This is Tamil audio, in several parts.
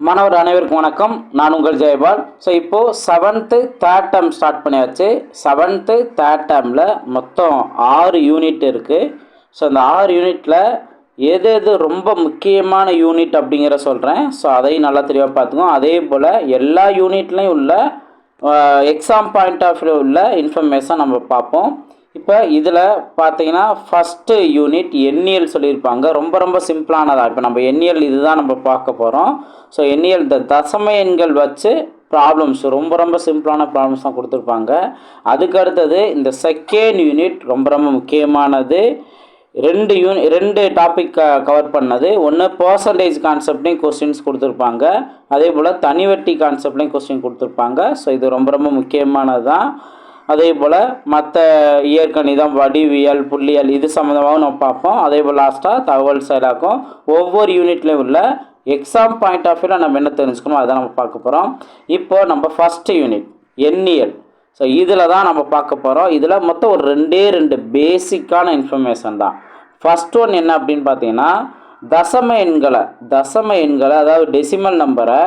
மாணவர் அனைவருக்கும் வணக்கம். நான் உங்கள் ஜெயபால். ஸோ இப்போது செவன்த்து தேர்ட் டேர்ம் ஸ்டார்ட் பண்ணியாச்சு. செவன்த்து தேர்ட் டேர்மில் மொத்தம் ஆறு யூனிட் இருக்குது ஸோ அந்த ஆறு யூனிட்டில் எது எது ரொம்ப முக்கியமான யூனிட் அப்படிங்கிற சொல்கிறேன் ஸோ அதையும் நல்லா தெளிவாக பார்த்துக்கோங்க அதே போல் எல்லா யூனிட்லேயும் உள்ள எக்ஸாம் பாயிண்ட் ஆஃப் வியூ உள்ள இன்ஃபர்மேஷன் நம்ம பார்ப்போம். இப்போ இதில் பார்த்தீங்கன்னா ஃபஸ்ட்டு யூனிட் எண்ணியல் சொல்லியிருப்பாங்க. ரொம்ப ரொம்ப சிம்பிளானதாக இப்போ நம்ம எண்ணியல் இதுதான் நம்ம பார்க்க போகிறோம் ஸோ எண்ணியல் இந்த தசம எண்கள் வச்சு ப்ராப்ளம்ஸ் ரொம்ப ரொம்ப சிம்பிளான ப்ராப்ளம்ஸ் தான் கொடுத்துருப்பாங்க. அதுக்கு அடுத்தது இந்த செகண்ட் யூனிட் ரொம்ப ரொம்ப முக்கியமானது. ரெண்டு யூனி ரெண்டு டாபிக் கவர் பண்ணது. ஒன்று பர்சன்டேஜ் கான்செப்ட்லேயும் கொஸ்டின்ஸ் கொடுத்துருப்பாங்க. அதே போல் தனிவட்டி கான்செப்ட்லேயும் கொஸ்டின் கொடுத்துருப்பாங்க. ஸோ இது ரொம்ப ரொம்ப முக்கியமானது தான் அதே போல் மற்ற இயற்கணிதம் வடிவியல் புள்ளியல் இது சம்மந்தமாகவும் நம்ம பார்ப்போம். அதே போல் லாஸ்ட்டாக தகவல் செயலாக்கும். ஒவ்வொரு யூனிட்லேயும் உள்ள எக்ஸாம் பாயிண்ட் ஆஃப் வியூவில் நம்ம என்ன தெரிஞ்சுக்கணும் அதை நம்ம பார்க்க போகிறோம் இப்போது நம்ம ஃபஸ்ட்டு யூனிட் எண்ணியல். ஸோ இதில் தான் நம்ம பார்க்க போகிறோம் இதில் மொத்தம் ஒரு ரெண்டே ரெண்டு பேசிக்கான இன்ஃபர்மேஷன் தான். ஃபஸ்ட் ஒன் என்ன அப்படின்னு பார்த்தீங்கன்னா தசம எண்களை தசம எண்களை அதாவது டெசிமல் நம்பரை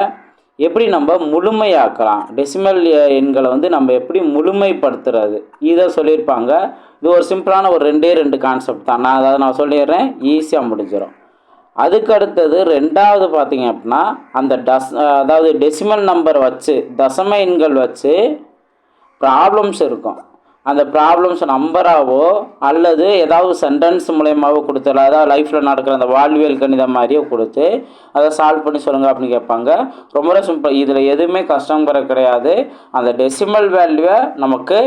எப்படி நம்ம முழுமையாக்கலாம்? டெசிமல் எண்களை வந்து நம்ம எப்படி முழுமைப்படுத்துறது? இதை சொல்லியிருப்பாங்க. இது ஒரு சிம்பிளான ஒரு ரெண்டே ரெண்டு கான்செப்ட் தான். நான் அதாவது நான் சொல்லிடுறேன். ஈஸியாக முடிஞ்சிடும் அதுக்கு அடுத்தது ரெண்டாவது பார்த்தீங்க அப்படின்னா அந்த டஸ் அதாவது டெசிமல் நம்பர் வச்சு தசம எண்கள் வச்சு ப்ராப்ளம்ஸ் இருக்கும். அந்த ப்ராப்ளம்ஸ் நம்பராகவோ அல்லது ஏதாவது சென்டென்ஸ் மூலயமாவோ கொடுத்துடலாம் அதாவது லைஃப்பில் நடக்கிற அந்த வாழ்வியல் கணிதம் மாதிரியோ கொடுத்து அதை சால்வ் பண்ணி சொல்லுங்கள் அப்படின்னு கேட்பாங்க. ரொம்ப ரொம்ப சிம்பிள் இதில் எதுவுமே கஷ்டங்கிற கிடையாது. அந்த டெசிமல் வேல்யூவை நமக்கு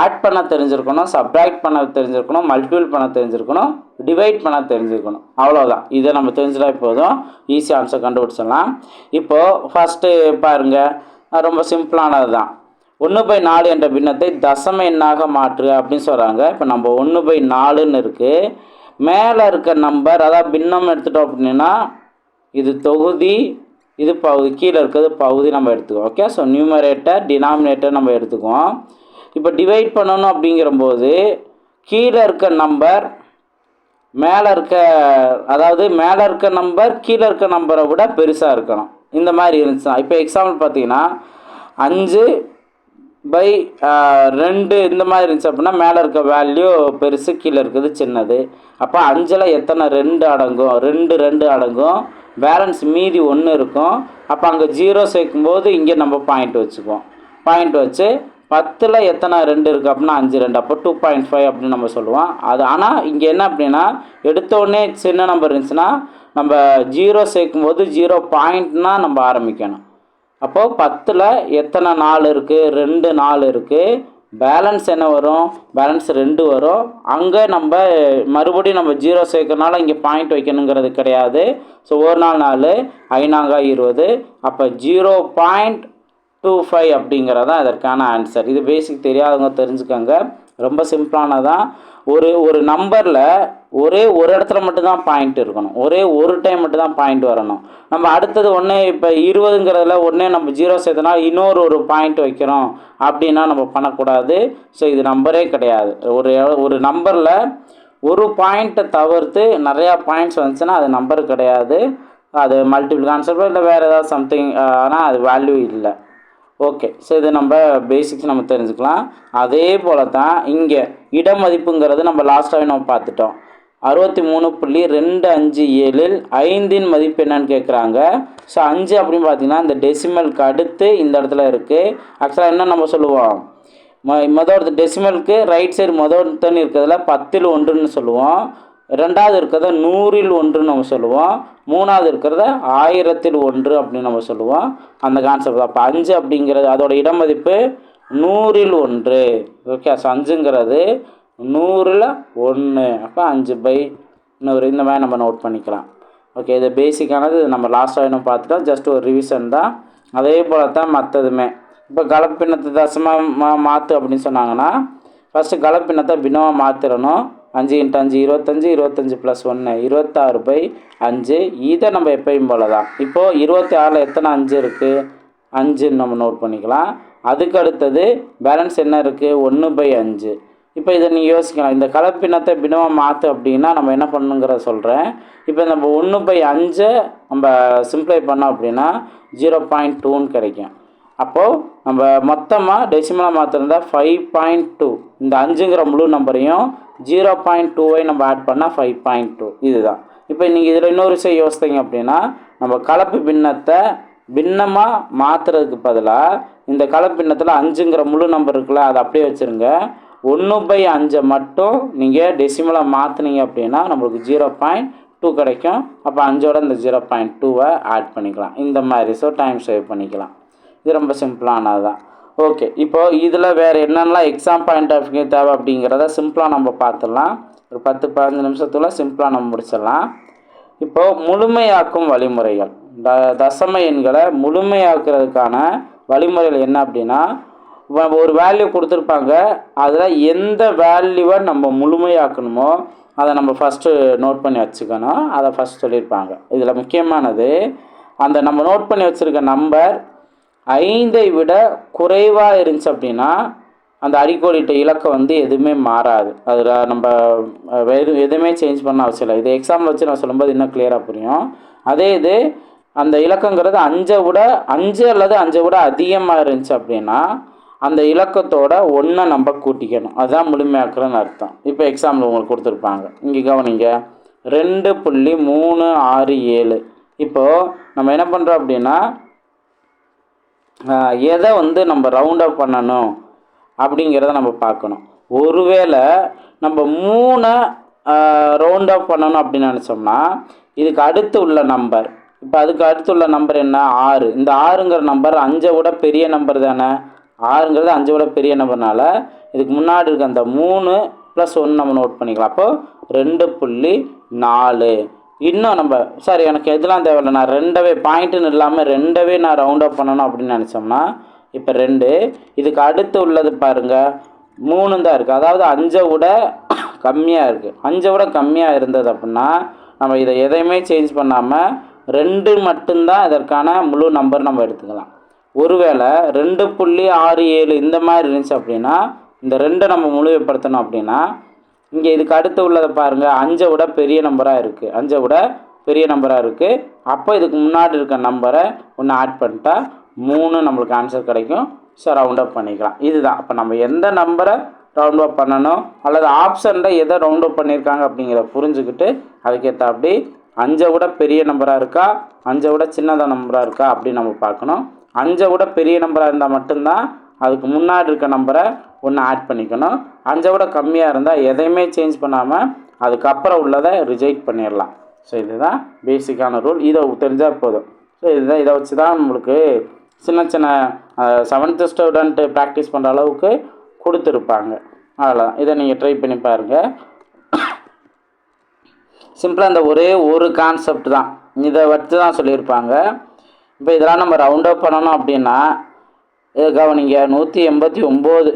ஆட் பண்ண தெரிஞ்சிருக்கணும் சப்ராக்ட் பண்ண தெரிஞ்சிருக்கணும் மல்டிபிள் பண்ண தெரிஞ்சிருக்கணும் டிவைட் பண்ண தெரிஞ்சிருக்கணும். அவ்வளோதான் இதை நம்ம தெரிஞ்சிட்டா போதும். ஈஸி ஆன்சர் கண்டுபிடிச்சிடலாம். இப்போது ஃபஸ்ட்டு பாருங்கள் ரொம்ப சிம்பிளானது தான் ஒன்று பை நாலு என்ற பின்னத்தை தசம எண்ணாக மாற்று அப்படின்னு சொல்கிறாங்க இப்போ நம்ம ஒன்று பை நாலுன்னு இருக்குது மேலே இருக்க நம்பர் அதாவது பின்னம் எடுத்துட்டோம் அப்படின்னா இது தொகுதி இது பகுதி கீழே இருக்கிறது பகுதி நம்ம எடுத்துக்குவோம். ஓகே ஸோ நியூமரேட்டர் டினாமினேட்டர் நம்ம எடுத்துக்குவோம். இப்போ டிவைட் பண்ணணும் அப்படிங்கிறம்போது கீழே இருக்க நம்பர் மேலே இருக்க அதாவது மேலே இருக்க நம்பர் கீழே இருக்க நம்பரை விட பெருசாக இருக்கணும். இந்த மாதிரி இருந்துச்சுன்னா இப்போ எக்ஸாம்பிள் பார்த்தீங்கன்னா அஞ்சு பை ரெண்டு இந்த மாதிரி இருந்துச்சு அப்படின்னா மேலே இருக்க வேல்யூ பெருசு கீழே இருக்குது சின்னது. அப்போ அஞ்சில் எத்தனை? ரெண்டு அடங்கும். ரெண்டு ரெண்டு அடங்கும். பேலன்ஸ் மீதி ஒன்று இருக்கும். அப்போ அங்கே ஜீரோ சேர்க்கும்போது இங்கே நம்ம பாயிண்ட் வச்சுக்குவோம். பாயிண்ட் வச்சு பத்தில் எத்தனை? ரெண்டு இருக்குது அப்படின்னா அஞ்சு ரெண்டு. அப்போ டூ பாயிண்ட் ஃபைவ் அப்படின்னு நம்ம சொல்லுவோம். அது ஆனால் இங்கே என்ன அப்படின்னா எடுத்தோடனே சின்ன நம்பர் இருந்துச்சுன்னா நம்ம ஜீரோ சேர்க்கும்போது ஜீரோ பாயிண்ட்னால் நம்ம ஆரம்பிக்கணும். அப்போது பத்தில் எத்தனை நாள் இருக்குது ரெண்டு நாள் இருக்குது பேலன்ஸ் என்ன வரும்? பேலன்ஸ் ரெண்டு வரும். அங்கே நம்ம மறுபடியும் நம்ம ஜீரோ சேர்க்கறனால இங்கே பாயிண்ட் வைக்கணுங்கிறது கிடையாது. ஸோ ஒரு நாள் நாலு ஐநாங்கா இருபது. அப்போ ஜீரோ பாயிண்ட் டூ ஃபைவ் அப்படிங்கிறது தான் இதற்கான ஆன்சர். இது பேசிக் தெரியாதவங்க தெரிஞ்சுக்கோங்க. ரொம்ப சிம்பிளானதான் ஒரு ஒரு நம்பரில் ஒரே ஒரு இடத்துல மட்டும்தான் பாயிண்ட் இருக்கணும். ஒரே ஒரு டைம் மட்டும்தான் பாயிண்ட் வரணும். நம்ம அடுத்தது ஒன்று இப்போ இருபதுங்கிறதுல ஒன்றே நம்ம ஜீரோ சேர்த்தனா இன்னொரு ஒரு பாயிண்ட் வைக்கிறோம் அப்படின்னா நம்ம பண்ணக்கூடாது. ஸோ இது நம்பரே கிடையாது. ஒரு ஒரு நம்பரில் ஒரு பாயிண்ட்டை தவிர்த்து நிறையா பாயிண்ட்ஸ் வந்துச்சுன்னா அது நம்பர் கிடையாது. அது மல்டிபிள் கான்செப்ட் இல்லை வேறு ஏதாவது சம்திங் ஆனால் அது வேல்யூ இல்லை. ஓகே ஸோ இது நம்ம பேசிக்ஸ் நம்ம தெரிஞ்சுக்கலாம். அதே போல் தான் இங்கே இட மதிப்புங்கிறது நம்ம லாஸ்ட்டாகவே நம்ம பார்த்துட்டோம். அறுபத்தி மூணு புள்ளி ரெண்டு அஞ்சு ஏழில் ஐந்தின் மதிப்பு என்னன்னு கேட்குறாங்க ஸோ அஞ்சு அப்படின்னு பார்த்தீங்கன்னா இந்த டெசிமலுக்கு அடுத்து இந்த இடத்துல இருக்குது ஆக்சுவலாக என்ன நம்ம சொல்லுவோம்? மொ மொதல் டெசிமலுக்கு ரைட் சைடு முதல் இருக்கிறதுல பத்தில் ஒன்றுன்னு சொல்லுவோம். ரெண்டாவது இருக்கிறத நூறில் ஒன்றுன்னு நம்ம சொல்லுவோம். மூணாவது இருக்கிறத ஆயிரத்தில் ஒன்று அப்படின்னு நம்ம சொல்லுவோம். அந்த கான்செப்ட் தான். அப்போ அஞ்சு அப்படிங்கிறது அதோட இடமதிப்பு நூறில் ஒன்று. ஓகே ஸோ அஞ்சுங்கிறது நூறில் ஒன்று அப்போ அஞ்சு பை நூறு. இந்த மாதிரி நம்ம நோட் பண்ணிக்கலாம். ஓகே இது பேசிக்கானது நம்ம லாஸ்ட்டாக இன்னும் பார்த்துட்டோம். ஜஸ்ட் ஒரு ரிவிஷன் தான். அதே போல் தான் மற்றதுமே இப்போ கலப்பினத்தை தசமாக மா மாற்று அப்படின்னு சொன்னாங்கன்னா ஃபஸ்ட்டு கலப்பினத்தை பின்னமாக மாற்றிடணும் அஞ்சு இன்ட்டு அஞ்சு இருபத்தஞ்சி இருபத்தஞ்சி ப்ளஸ் ஒன்று இருபத்தாறு பை அஞ்சு. இதை நம்ம எப்பயும் போல தான் இப்போது இருபத்தி ஆறில் எத்தனை அஞ்சு இருக்குது அஞ்சுன்னு நம்ம நோட் பண்ணிக்கலாம். அதுக்கு அடுத்தது பேலன்ஸ் என்ன இருக்குது ஒன்று பை அஞ்சு. இப்போ இதை நீங்கள் யோசிக்கலாம். இந்த கலப்பினத்தை பினமாக மாற்று அப்படின்னா நம்ம என்ன பண்ணுங்கிறத சொல்கிறேன் இப்போ நம்ம ஒன்று பை அஞ்சை நம்ம சிம்ப்ளை பண்ணோம் அப்படின்னா ஜீரோ பாயிண்ட் டூன்னு கிடைக்கும். அப்போது நம்ம மொத்தமாக டெசிமலாக மாற்றிருந்தா ஃபைவ் பாயிண்ட் டூ இந்த அஞ்சுங்கிற முழு நம்பரையும் ஜீரோ பாயிண்ட் டூவை நம்ம ஆட் பண்ணால் ஃபைவ் பாயிண்ட் டூ இதுதான். இப்போ நீங்கள் இதில் இன்னொரு விஷயம் யோசித்தீங்க அப்படின்னா நம்ம கலப்பு பின்னத்தை பின்னமாக மாற்றுறதுக்கு பதிலாக இந்த கலப்பு பின்னத்தில் அஞ்சுங்கிற முழு நம்பர் இருக்குல்ல அதை அப்படியே வச்சுருங்க. ஒன்று பை அஞ்சை மட்டும் நீங்கள் டெசிமலாக மாற்றுனீங்க அப்படின்னா நம்மளுக்கு ஜீரோ பாயிண்ட் டூ கிடைக்கும். அப்போ அஞ்சோட இந்த ஜீரோ பாயிண்ட் டூவை ஆட் பண்ணிக்கலாம். இந்த மாதிரி. ஸோ டைம் சேவ் பண்ணிக்கலாம். இது ரொம்ப சிம்பிளானது தான் ஓகே இப்போது இதில் வேறு என்னென்னலாம் எக்ஸாம் பாயிண்ட் ஆஃப் வியூ தேவை அப்படிங்கிறத சிம்பிளாக நம்ம பார்த்துடலாம். ஒரு பத்து பதினஞ்சு நிமிஷத்துல சிம்பிளாக நம்ம முடிச்சிடலாம். இப்போது முழுமையாக்கும் வழிமுறைகள். த தசம எண்களை முழுமையாக்குறதுக்கான வழிமுறைகள் என்ன அப்படின்னா ஒரு வேல்யூ கொடுத்துருப்பாங்க. அதில் எந்த வேல்யூவை நம்ம முழுமையாக்கணுமோ அதை நம்ம ஃபஸ்ட்டு நோட் பண்ணி வச்சுக்கணும். அதை ஃபஸ்ட் சொல்லியிருப்பாங்க. இதில் முக்கியமானது அந்த நம்ம நோட் பண்ணி வச்சுருக்க நம்பர் ஐந்தை விட குறைவாக இருந்துச்சு அப்படின்னா அந்த அடிக்கோடிட்ட இலக்கம் வந்து எதுவுமே மாறாது. அதில் நம்ம அஹ், எதுவுமே சேஞ்ச் பண்ண அவசியம் இல்லை. இது எக்ஸாம்பிள் வச்சு நான் சொல்லும்போது இன்னும் கிளியராக புரியும். அதே இது அந்த இலக்கங்கிறது அஞ்சை விட அஞ்சு அல்லது அஞ்சை விட அதிகமாக இருந்துச்சு அப்படின்னா அந்த இலக்கத்தோட ஒன்றை நம்ம கூட்டிக்கணும். அதுதான் முழுமையாக்குறன்னு அர்த்தம். இப்போ எக்ஸாம்பிள் உங்களுக்கு கொடுத்துருப்பாங்க. இங்கே கவனிங்க. ரெண்டு புள்ளி மூணு ஆறு ஏழு. இப்போது நம்ம என்ன பண்ணுறோம் அப்படின்னா எதை வந்து நம்ம ரவுண்டப் பண்ணணும் அப்படிங்கிறத நம்ம பார்க்கணும். ஒருவேளை நம்ம மூணை ரவுண்ட் பண்ணணும் அப்படின்னு நினச்சோம்னா இதுக்கு அடுத்து உள்ள நம்பர் இப்போ அதுக்கு அடுத்து உள்ள நம்பர் என்ன? ஆறு. இந்த ஆறுங்கிற நம்பர் அஞ்சை விட பெரிய நம்பர் தானே? ஆறுங்கிறது அஞ்சை விட பெரிய நம்பர்னால இதுக்கு முன்னாடி இருக்க அந்த மூணு ப்ளஸ் ஒன்று நம்ம நோட் பண்ணிக்கலாம். அப்போ ரெண்டு புள்ளி நாலு. இன்னும் நம்ம சார் எனக்கு எதுலாம் தேவையில்ல. நான் ரெண்டவே பாயிண்ட்டுன்னு இல்லாமல் ரெண்டவே நான் ரவுண்ட் அப் பண்ணணும் அப்படின்னு நினச்சோம்னா இப்போ ரெண்டு. இதுக்கு அடுத்து உள்ளது பாருங்கள் மூணு தான் இருக்குது அதாவது அஞ்சை விட கம்மியாக இருக்குது அஞ்சை விட கம்மியாக இருந்தது அப்படின்னா நம்ம இதை எதையுமே சேஞ்ச் பண்ணாமல் ரெண்டு மட்டும்தான் இதற்கான முழு நம்பர் நம்ம எடுத்துக்கலாம். ஒருவேளை ரெண்டு புள்ளி ஆறு ஏழு இந்த மாதிரி இருந்துச்சு அப்படின்னா இந்த ரெண்டை நம்ம முழுமைப்படுத்தணும் அப்படின்னா இங்கே இதுக்கு அடுத்து உள்ளதை பாருங்கள் அஞ்சை விட பெரிய நம்பராக இருக்குது அஞ்சை விட பெரிய நம்பராக இருக்குது அப்போ இதுக்கு முன்னாடி இருக்க நம்பரை ஒன்று ஆட் பண்ணிட்டா மூணு நம்மளுக்கு ஆன்சர் கிடைக்கும். ஸோ ரவுண்ட் அப் பண்ணிக்கலாம். இதுதான். அப்போ நம்ம எந்த நம்பரை ரவுண்ட் அப் பண்ணணும்? அல்லது ஆப்ஷனில் எதை ரவுண்ட் அப் பண்ணியிருக்காங்க அப்படிங்கிறத புரிஞ்சுக்கிட்டு அதுக்கேற்ற அப்படி அஞ்சை விட பெரிய நம்பராக இருக்கா? அஞ்சை விட சின்னதாக நம்பராக இருக்கா? அப்படின்னு நம்ம பார்க்கணும். அஞ்சை விட பெரிய நம்பராக இருந்தால் மட்டும்தான் அதுக்கு முன்னாடி இருக்க நம்பரை ஒன்று ஆட் பண்ணிக்கணும். அஞ்சை விட கம்மியாக இருந்தால் எதையுமே சேஞ்ச் பண்ணாமல் அதுக்கப்புறம் உள்ளதை ரிஜெக்ட் பண்ணிடலாம். ஸோ இதுதான் பேசிக்கான ரூல் இதை தெரிஞ்சால் போதும். ஸோ இதுதான் இதை வச்சு தான் நம்மளுக்கு சின்ன சின்ன செவன்த்து ஸ்டூடெண்ட்டு ப்ராக்டிஸ் பண்ணுற அளவுக்கு கொடுத்துருப்பாங்க. அவ்வளோதான் இதை நீங்கள் ட்ரை பண்ணி பாருங்கள் சிம்பிளாக இந்த ஒரே ஒரு கான்செப்ட் தான். இதை வச்சு தான் சொல்லியிருப்பாங்க. இப்போ இதெல்லாம் நம்ம ரவுண்ட் அப் பண்ணணும் அப்படின்னா இதை கவனிங்க நூற்றி எண்பத்தி ஒம்பது.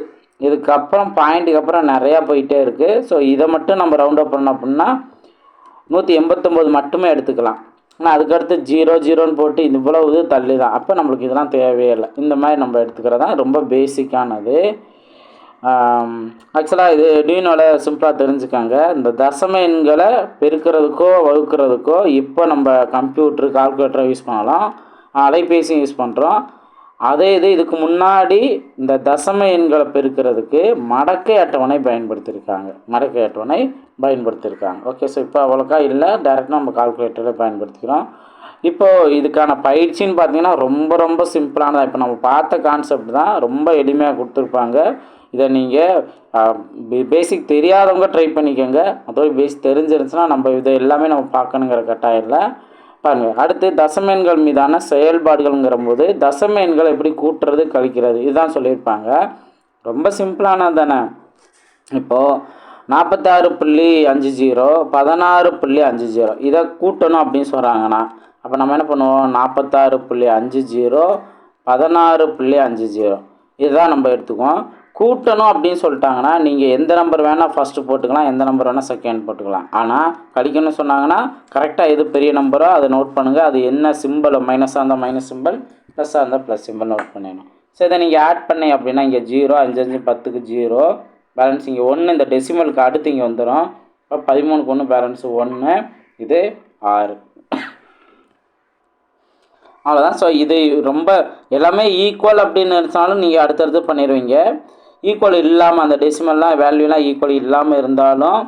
இதுக்கப்புறம் பாயிண்ட்டுக்கு அப்புறம் நிறையா போயிட்டே இருக்குது ஸோ இதை மட்டும் நம்ம ரவுண்ட் அப் பண்ணோம் அப்படின்னா நூற்றி எண்பத்தொம்போது மட்டுமே எடுத்துக்கலாம். ஆனால் அதுக்கடுத்து ஜீரோ ஜீரோன்னு போட்டு இவ்வளவு இது தள்ளி தான் அப்போ நம்மளுக்கு இதெல்லாம் தேவையே இல்லை. இந்த மாதிரி நம்ம எடுத்துக்கிறது தான் ரொம்ப பேசிக்கானது ஆக்சுவலாக இது டியூனோட சிம்பிளாக தெரிஞ்சுக்காங்க. இந்த தசம எண்களை பெருக்கிறதுக்கோ வகுக்கிறதுக்கோ இப்போ நம்ம கம்ப்யூட்ரு கால்குலேட்டரை யூஸ் பண்ணலாம். அலைபேசியும் யூஸ் பண்ணுறோம் அதே இது இதுக்கு முன்னாடி இந்த தசம எண்களை பெருக்கிறதுக்கு மடக்கை அட்டவணை பயன்படுத்தியிருக்காங்க. மடக்கை அட்டவணை பயன்படுத்தியிருக்காங்க. ஓகே ஸோ இப்போ அவ்வளோக்கா இல்லை. டேரெக்டாக நம்ம கால்குலேட்டரை பயன்படுத்திக்கிறோம். இப்போது இதுக்கான பயிற்சின்னு பார்த்தீங்கன்னா ரொம்ப ரொம்ப சிம்பிளானதாக இப்போ நம்ம பார்த்த கான்செப்ட் தான் ரொம்ப எளிமையாக கொடுத்துருப்பாங்க. இதை நீங்கள் பேசிக் தெரியாதவங்க ட்ரை பண்ணிக்கோங்க. அதோட பேசிக் தெரிஞ்சிருந்துச்சுன்னா நம்ம இதை எல்லாமே நம்ம பார்க்கணுங்கிற கட்டாயம் இல்லை பாருங்கள் அடுத்து தசமேன்கள் மீதான செயல்பாடுகள்ங்கிற போது தசமேன்கள் எப்படி கூட்டுறது கழிக்கிறது இதுதான் சொல்லியிருப்பாங்க. ரொம்ப சிம்பிளானது தானே இப்போது நாற்பத்தாறு புள்ளி அஞ்சு ஜீரோ பதினாறு புள்ளி அஞ்சு ஜீரோ இதை கூட்டணும் அப்படின்னு சொல்கிறாங்கண்ணா அப்போ நம்ம என்ன பண்ணுவோம்? நாற்பத்தாறு புள்ளி அஞ்சு ஜீரோ பதினாறு புள்ளி அஞ்சு ஜீரோ இதுதான் நம்ம எடுத்துக்குவோம். கூட்டணும் அப்படின்னு சொல்லிட்டாங்கன்னா நீங்கள் எந்த நம்பர் வேணால் ஃபஸ்ட்டு போட்டுக்கலாம் எந்த நம்பர் வேணால் செகண்ட் போட்டுக்கலாம். ஆனால் கழிக்கணும்னு சொன்னாங்கன்னா கரெக்டாக எது பெரிய நம்பரோ அதை நோட் பண்ணுங்கள் அது என்ன சிம்பிளோ மைனஸாக இருந்தால் மைனஸ் சிம்பிள் ப்ளஸ்ஸாக இருந்தால் ப்ளஸ் சிம்பிள் நோட் பண்ணிடணும். ஸோ இதை நீங்கள் ஆட் பண்ணி அப்படின்னா இங்கே ஜீரோ அஞ்சு அஞ்சு பத்துக்கு ஜீரோ பேலன்ஸ் இங்கே ஒன்று இந்த டெசிமலுக்கு அடுத்து இங்கே வந்துடும் இப்போ பதிமூணுக்கு ஒன்று பேலன்ஸ் ஒன்று இது ஆறு. அவ்வளோதான் ஸோ இது ரொம்ப எல்லாமே ஈக்குவல் அப்படின்னு நினச்சாலும் நீங்கள் அடுத்தடுத்து பண்ணிடுவீங்க. ஈக்குவல் இல்லாமல் அந்த டெசிமல்லாம் வேல்யூலாம் ஈக்குவல் இல்லாமல் இருந்தாலும்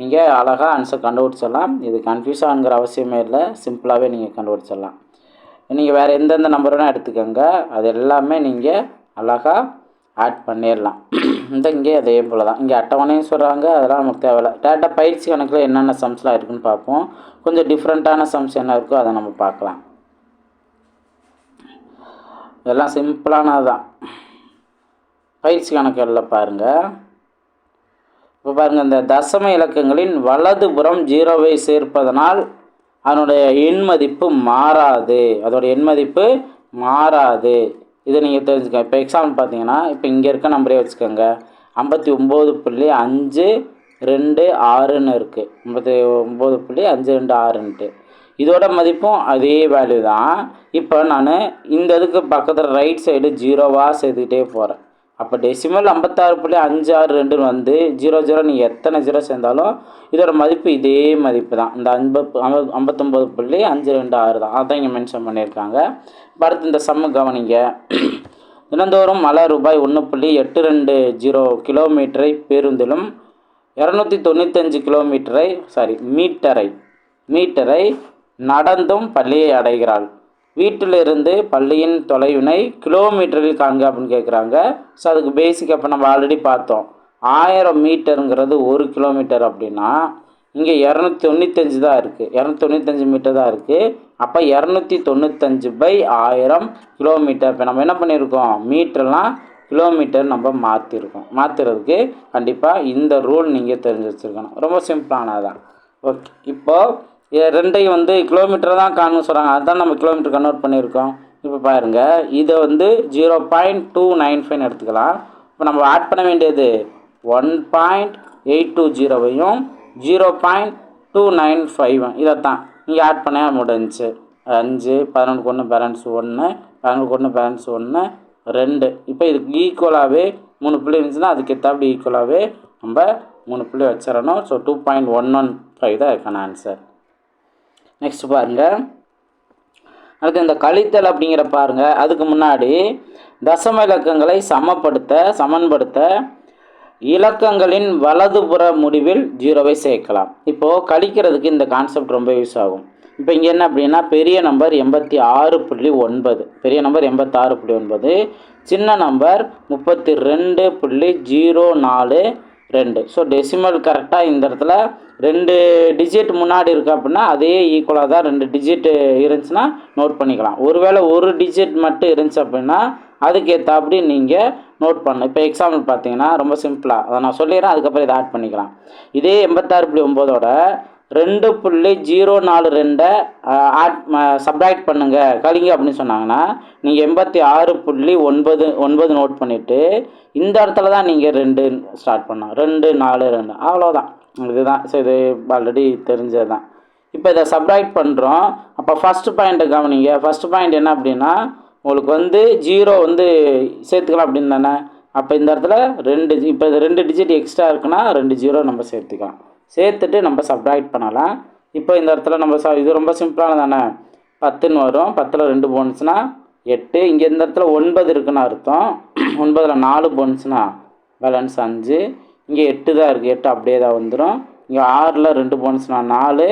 நீங்கள் அழகாக ஆன்சர் கண்டுபிடிச்சிடலாம். இது கன்ஃபியூஸ் ஆகுங்கிற அவசியமே இல்லை. சிம்பிளாகவே நீங்கள் கண்டுபிடிச்சிடலாம். நீங்கள் வேறு எந்தெந்த நம்பரும் எடுத்துக்கோங்க. அது எல்லாமே நீங்கள் அழகாக ஆட் பண்ணிடலாம். இந்த இங்கே அதே போல் தான் இங்கே அட்டவணையும் சொல்கிறாங்க அதெல்லாம் நமக்கு தேவையில்லை. டேட்டா பயிற்சி கணக்கில் என்னென்ன சம்ஸ்லாம் இருக்குன்னு பார்ப்போம். கொஞ்சம் டிஃப்ரெண்ட்டான சம்ஸ் என்ன இருக்கோ அதை நம்ம பார்க்கலாம். இதெல்லாம் சிம்பிளானது தான் பயிற்சி கணக்குகளில் பாருங்கள் இப்போ பாருங்கள் இந்த தசம இலக்கங்களின் வலதுபுறம் ஜீரோவை சேர்ப்பதனால் அதனுடைய எண் மதிப்பு மாறாது. அதோட எண் மதிப்பு மாறாது. இதை நீங்கள் தெரிஞ்சுக்க இப்போ எக்ஸாம்பிள் பார்த்தீங்கன்னா இப்போ இங்கே இருக்க நம்பரே வச்சுக்கோங்க. ஐம்பத்தி ஒம்பது புள்ளி அஞ்சு ரெண்டு ஆறுன்னு இருக்குது ஐம்பத்தி ஒம்பது புள்ளி அஞ்சு ரெண்டு ஆறுன்ட்டு இதோட மதிப்பும் அதே வேல்யூ தான். இப்போ நான் இந்த இதுக்கு பக்கத்தில் ரைட் சைடு ஜீரோவாக சேர்த்துக்கிட்டே போகிறேன் அப்போ டெசிமல் ஐம்பத்தாறு புள்ளி அஞ்சு ஆறு ரெண்டுன்னு வந்து ஜீரோ ஜீரோ நீங்கள் எத்தனை ஜீரோ சேர்ந்தாலும் இதோட மதிப்பு இதே மதிப்பு தான் இந்த ஐம்பது ஐம்பத்தொம்போது ஐம்பத்தொம்பது புள்ளி அஞ்சு ரெண்டு ஆறு தான். அதான் இங்கே மென்ஷன் பண்ணியிருக்காங்க. அடுத்து இந்த சம்மு கவனிங்க. தினந்தோறும் மழை ரூபாய் ஒன்று புள்ளி எட்டு ரெண்டு ஜீரோ கிலோமீட்டரை பேருந்திலும் இரநூத்தி தொண்ணூத்தஞ்சு கிலோமீட்டரை சாரி மீட்டரை மீட்டரை நடந்தும் பள்ளியை அடைகிறாள். வீட்டிலிருந்து பள்ளியின் தொலைவினை கிலோமீட்டரில் காண்க அப்படின்னு கேட்குறாங்க ஸோ அதுக்கு பேசிக் அப்போ நம்ம ஆல்ரெடி பார்த்தோம். ஆயிரம் மீட்டருங்கிறது ஒரு கிலோமீட்டர் அப்படின்னா இங்கே இரநூத்தி தொண்ணூத்தஞ்சு தான் இருக்குது இரநூத்தி தொண்ணூத்தஞ்சு மீட்டர் தான் இருக்குது அப்போ இரநூத்தி தொண்ணூத்தஞ்சு பை ஆயிரம் கிலோமீட்டர் இப்போ நம்ம என்ன பண்ணியிருக்கோம் மீட்டர்லாம் கிலோமீட்டர் நம்ம மாற்றிருக்கோம் மாற்றுறதுக்கு கண்டிப்பாக இந்த ரூல் நீங்கள் தெரிஞ்சு வச்சுருக்கணும். ரொம்ப சிம்பிளானது தான் ஓகே இப்போது ரெண்டையும் வந்து கிலோமீட்டர் தான் காணணும் சொல்கிறாங்க அதுதான் நம்ம கிலோமீட்டர் கன்வெர்ட் பண்ணியிருக்கோம். இப்போ பாருங்கள் இதை வந்து zero point two nine five எடுத்துக்கலாம். இப்போ நம்ம ஆட் பண்ண வேண்டியது ஒன் பாயிண்ட் எயிட் டூ ஜீரோவையும் ஜீரோ பாயிண்ட் டூ நைன் ஃபைவும் இதைத்தான். நீங்கள் ஆட் பண்ண முடிஞ்சு. அஞ்சு பதினொன்றுக்கு ஒன்று பேலன்ஸ் ஒன்று பதினொன்றுக்கு ஒன்று பேலன்ஸ் ஒன்று ரெண்டு. இப்போ இதுக்கு ஈக்குவலாகவே மூணு புள்ளி இருந்துச்சுன்னா அதுக்கு ஏற்றாப்படி ஈக்குவலாகவே நம்ம மூணு புள்ளி வச்சிடணும். So two point one one five தான் இருக்கான ஆன்சர் நெக்ஸ்ட் பாருங்கள் அடுத்து இந்த கழித்தல் அப்படிங்கிற பாருங்க. அதுக்கு முன்னாடி தசம இலக்கங்களை சமப்படுத்த சமன்படுத்த இலக்கங்களின் வலதுபுற முடிவில் ஜீரோவை சேர்க்கலாம். இப்போது கழிக்கிறதுக்கு இந்த கான்செப்ட் ரொம்ப யூஸ் ஆகும். இப்போ இங்கே என்ன அப்படின்னா பெரிய நம்பர் எண்பத்தி ஆறு புள்ளி ஒன்பது. பெரிய நம்பர் எண்பத்தாறு புள்ளி ஒன்பது. சின்ன நம்பர் முப்பத்தி ரெண்டு புள்ளி ஜீரோ நாலு ரெண்டு. ஸோ டெசிமல் கரெக்டாக இந்த இடத்துல ரெண்டு டிஜிட் முன்னாடி இருக்குது அப்படின்னா அதே ஈக்குவலாக தான் ரெண்டு டிஜிட் இருந்துச்சுன்னா நோட் பண்ணிக்கலாம். ஒருவேளை ஒரு டிஜிட் மட்டும் இருந்துச்சு அப்படின்னா அதுக்கேற்றாப்படி நீங்கள் நோட் பண்ணணும் இப்போ எக்ஸாம்பிள் பார்த்தீங்கன்னா ரொம்ப சிம்பிளாக அதை நான் சொல்லிடுறேன் அதுக்கப்புறம் இதை ஆட் பண்ணிக்கலாம். இதே எண்பத்தாறு புள்ளி ஒம்போதோட ரெண்டு புள்ளி ஜீரோ நாலு ரெண்டை ஆட் சப்ராக்ட் பண்ணுங்கள் கழிங்க அப்படின்னு சொன்னாங்கன்னா நீங்கள் எண்பத்தி ஆறு புள்ளி ஒன்பது ஒன்பது நோட் பண்ணிவிட்டு இந்த இடத்துல தான் நீங்கள் ரெண்டு ஸ்டார்ட் பண்ணோம் ரெண்டு நாலு ரெண்டு. அவ்வளோதான் இதுதான். ஸோ இது ஆல்ரெடி தெரிஞ்சது தான் இப்போ இதை சப்ராக்ட் பண்ணுறோம் அப்போ ஃபஸ்ட்டு பாயிண்ட்டை கவனிங்க. ஃபஸ்ட்டு பாயிண்ட் என்ன அப்படின்னா உங்களுக்கு வந்து ஜீரோ வந்து சேர்த்துக்கலாம் அப்படின்னு தானே? அப்போ இந்த இடத்துல ரெண்டு இப்போ இது ரெண்டு டிஜிட் எக்ஸ்ட்ரா இருக்குன்னா ரெண்டு ஜீரோ நம்ம சேர்த்துக்கலாம். சேர்த்துட்டு நம்ம சப்ராக்ட் பண்ணலாம். இப்போ இந்த இடத்துல நம்ம ச இது ரொம்ப சிம்பிளான தானே பத்துன்னு வரும். பத்தில் ரெண்டு போனுச்சுன்னா எட்டு. இங்கே இந்த இடத்துல ஒன்பது இருக்குன்னு அர்த்தம். ஒன்பதில் நாலு போனுச்சுன்னா பேலன்ஸ் அஞ்சு. இங்கே எட்டு தான் இருக்குது எட்டு அப்படியே தான் வந்துடும் இங்கே ஆறில் ரெண்டு போனுச்சுன்னா நாலு.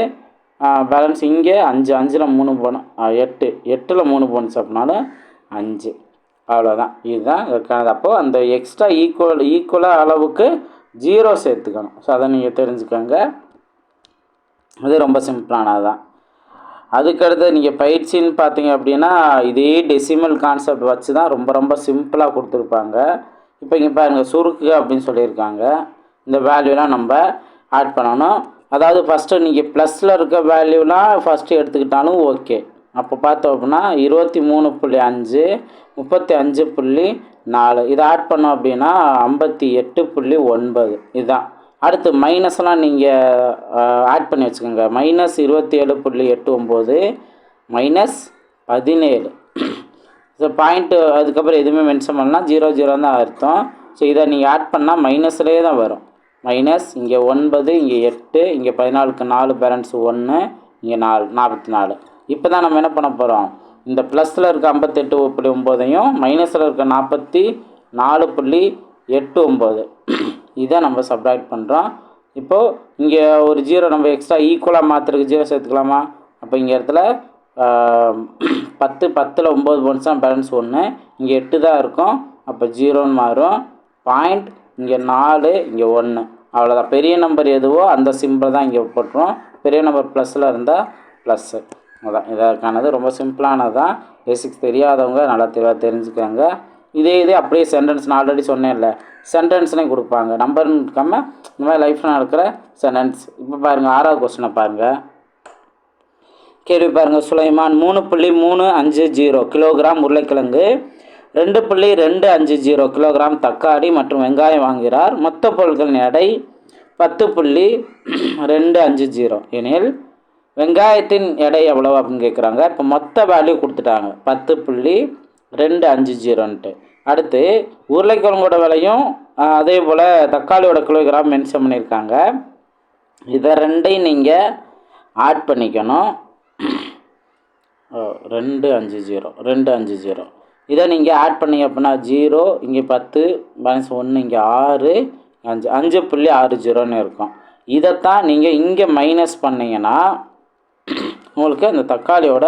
பேலன்ஸ் இங்கே அஞ்சு. அஞ்சில் மூணு போனோம் எட்டு. எட்டில் மூணு போனுச்சு அப்படின்னாலும் அஞ்சு. அவ்வளோதான் இதுதான் இருக்காது அப்போது அந்த எக்ஸ்ட்ரா ஈக்குவல் ஈக்குவலாக அளவுக்கு ஜீரோ சேர்த்துக்கணும். ஸோ அதை நீங்கள் தெரிஞ்சுக்கோங்க. அது ரொம்ப சிம்பிளானது தான். அதுக்கடுத்து நீங்கள் பயிற்சின்னு பார்த்தீங்க அப்படின்னா இதே டெசிமல் கான்செப்ட் வச்சு தான் ரொம்ப ரொம்ப சிம்பிளாக கொடுத்துருப்பாங்க. இப்போ இங்கே பாருங்கள் சுருக்கு அப்படின்னு சொல்லியிருக்காங்க. இந்த வேல்யூலாம் நம்ம ஆட் பண்ணணும். அதாவது ஃபஸ்ட்டு நீங்கள் ப்ளஸில் இருக்க வேல்யூலாம் ஃபஸ்ட்டு எடுத்துக்கிட்டாலும் ஓகே அப்போ பார்த்தோம் அப்படின்னா இருபத்தி மூணு புள்ளி அஞ்சு முப்பத்தி அஞ்சு புள்ளி நாலு. இதை ஆட் பண்ணோம் அப்படின்னா ஐம்பத்தி எட்டு புள்ளி ஒன்பது. இதுதான். அடுத்து மைனஸ்லாம் நீங்கள் ஆட் பண்ணி வச்சுக்கோங்க. மைனஸ் இருபத்தி ஏழு புள்ளி எட்டு ஒம்பது மைனஸ் பதினேழு. ஸோ பாயிண்ட்டு அதுக்கப்புறம் எதுவுமே மென்ஷன் பண்ணலாம் ஜீரோ ஜீரோ தான் அர்த்தம். ஸோ இதை நீங்கள் ஆட் பண்ணால் மைனஸ்லேயே தான் வரும். மைனஸ் இங்கே ஒன்பது இங்கே எட்டு இங்கே பதினாலுக்கு நாலு பேலன்ஸ் ஒன்று இங்கே நாலு நாற்பத்தி நாலு. இப்போ தான் நம்ம என்ன பண்ண போகிறோம் இந்த ப்ளஸில் இருக்க ஐம்பத்தெட்டு புள்ளி ஒம்போதையும் மைனஸில் இருக்க நாற்பத்தி நாலு புள்ளி எட்டு ஒம்பது இதை நம்ம சப்ராக்ட் பண்ணுறோம் இப்போது இங்கே ஒரு ஜீரோ நம்ம எக்ஸ்ட்ரா ஈக்குவலாக மாத்திருக்கு. ஜீரோ சேர்த்துக்கலாமா? அப்போ இங்கே இடத்துல பத்து பத்தில் ஒம்பது போன்ஸ் தான் பேலன்ஸ் ஒன்று இங்கே எட்டு தான் இருக்கும். அப்போ ஜீரோன்னு மாறும். பாயிண்ட் இங்கே நாலு இங்கே ஒன்று அவ்வளோதான் பெரிய நம்பர் எதுவோ அந்த சிம்பிள் தான் இங்கே போட்டுரும். பெரிய நம்பர் ப்ளஸில் இருந்தால் ப்ளஸ்ஸு அதான் இதற்கானது ரொம்ப சிம்பிளானது தான் பேசிக்ஸ் தெரியாதவங்க நல்லா தெளிவாக தெரிஞ்சுக்கோங்க. இதே இதே அப்படியே சென்டென்ஸ் நான் ஆல்ரெடி சொன்னேன்ல. சென்டென்ஸ்லேயும் கொடுப்பாங்க. நம்பர்னு இருக்காம இந்த மாதிரி லைஃப்பில் நடக்கிற சென்டென்ஸ் இப்போ பாருங்கள் ஆறாவது கொஸ்டினை பாருங்கள் கேள்வி பாருங்கள் சுலைமான். மூணு புள்ளி மூணு அஞ்சு ஜீரோ. கிலோகிராம் உருளைக்கிழங்கு. ரெண்டு புள்ளி ரெண்டு அஞ்சு ஜீரோ. கிலோகிராம் தக்காளி மற்றும் வெங்காயம் வாங்குகிறார். மொத்த பொருட்களின் எடை பத்து புள்ளி ரெண்டு அஞ்சு ஜீரோ. எனில் வெங்காயத்தின் எடை எவ்வளவு அப்படின்னு கேட்குறாங்க இப்போ மொத்த வேல்யூ கொடுத்துட்டாங்க. பத்து புள்ளி ரெண்டு அஞ்சு ஜீரோன்ட்டு. அடுத்து உருளைக்கிழங்கோட விலையும் அதே போல் தக்காளியோட கிலோகிராம் மென்ஷன் பண்ணியிருக்காங்க. இதை ரெண்டையும் நீங்கள் ஆட் பண்ணிக்கணும். ஓ, ரெண்டு அஞ்சு ஜீரோ ரெண்டு அஞ்சு ஜீரோ. இதை நீங்கள் ஆட் பண்ணீங்க அப்படின்னா ஜீரோ இங்கே பத்து மைனஸ் ஒன்று இங்கே ஆறு அஞ்சு அஞ்சு புள்ளி ஆறு ஜீரோன்னு இருக்கும். இதைத்தான் நீங்கள் இங்கே மைனஸ் பண்ணீங்கன்னா உங்களுக்கு அந்த தக்காளியோட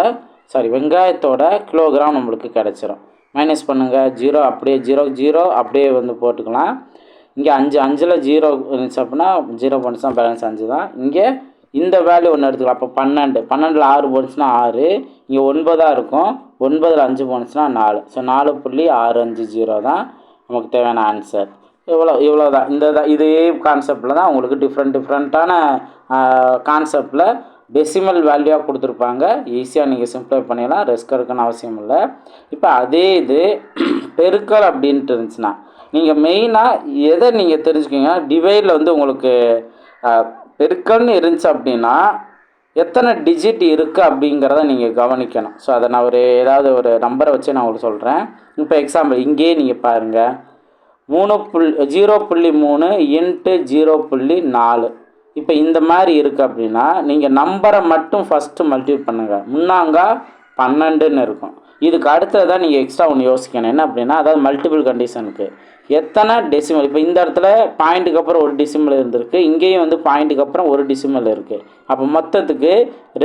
சாரி வெங்காயத்தோட கிலோகிராம் நம்மளுக்கு கிடச்சிரும். மைனஸ் பண்ணுங்கள் ஜீரோ அப்படியே ஜீரோ ஜீரோ அப்படியே வந்து போட்டுக்கலாம். இங்கே அஞ்சு அஞ்சில் ஜீரோ இருந்துச்சு அப்படின்னா ஜீரோ பாயிண்ட்ஸ் தான் பேலன்ஸ் அஞ்சு தான். இங்கே இந்த வேல்யூ ஒன்று எடுத்துக்கலாம். அப்போ பன்னெண்டு பன்னெண்டில் ஆறு போனுச்சுன்னா ஆறு இங்கே ஒன்பதாக இருக்கும். ஒன்பதில் அஞ்சு போனுச்சுன்னா நாலு. ஸோ நாலு புள்ளி ஆறு அஞ்சு ஜீரோ தான் நமக்கு தேவையான ஆன்சர் இவ்வளோ இவ்வளோ தான் இந்த தான் இதே கான்செப்டில் தான் உங்களுக்கு டிஃப்ரெண்ட் டிஃப்ரெண்ட்டான கான்செப்டில் டெசிமல் வேல்யூவாக கொடுத்துருப்பாங்க. ஈஸியாக நீங்கள் சிம்ப்ளை பண்ணிடலாம். ரிஸ்க் எடுக்கணும் அவசியம் இல்லை. இப்போ அதே இது பெருக்கல் அப்படின்ட்டு இருந்துச்சுன்னா நீங்கள் மெயினாக எதை நீங்கள் தெரிஞ்சுக்கிங்க? டிவைடில் வந்து உங்களுக்கு பெருக்கல்னு இருந்துச்சு அப்படின்னா எத்தனை டிஜிட் இருக்குது அப்படிங்கிறத நீங்கள் கவனிக்கணும். ஸோ அதை நான் ஒரு ஏதாவது ஒரு நம்பரை வச்சு நான் உங்களுக்கு சொல்கிறேன் இப்போ எக்ஸாம்பிள் இங்கேயே நீங்கள் பாருங்கள் மூணு புள்ளி ஜீரோ புள்ளி மூணு இன்ட்டு ஜீரோ புள்ளி நாலு. இப்போ இந்த மாதிரி இருக்குது அப்படின்னா நீங்கள் நம்பரை மட்டும் ஃபஸ்ட்டு மல்டிபிள் பண்ணுங்கள் முன்னாங்க பன்னெண்டுன்னு இருக்கும். இதுக்கு அடுத்ததான் நீங்கள் எக்ஸ்ட்ரா ஒன்று யோசிக்கணும். என்ன அப்படின்னா அதாவது மல்டிபிள் கண்டிஷனுக்கு எத்தனை டெசிமல் இப்போ இந்த இடத்துல பாயிண்ட்டுக்கு அப்புறம் ஒரு டெசிமல் இருந்திருக்கு. இங்கேயும் வந்து பாயிண்ட்டுக்கு அப்புறம் ஒரு டெசிமல் இருக்குது அப்போ மொத்தத்துக்கு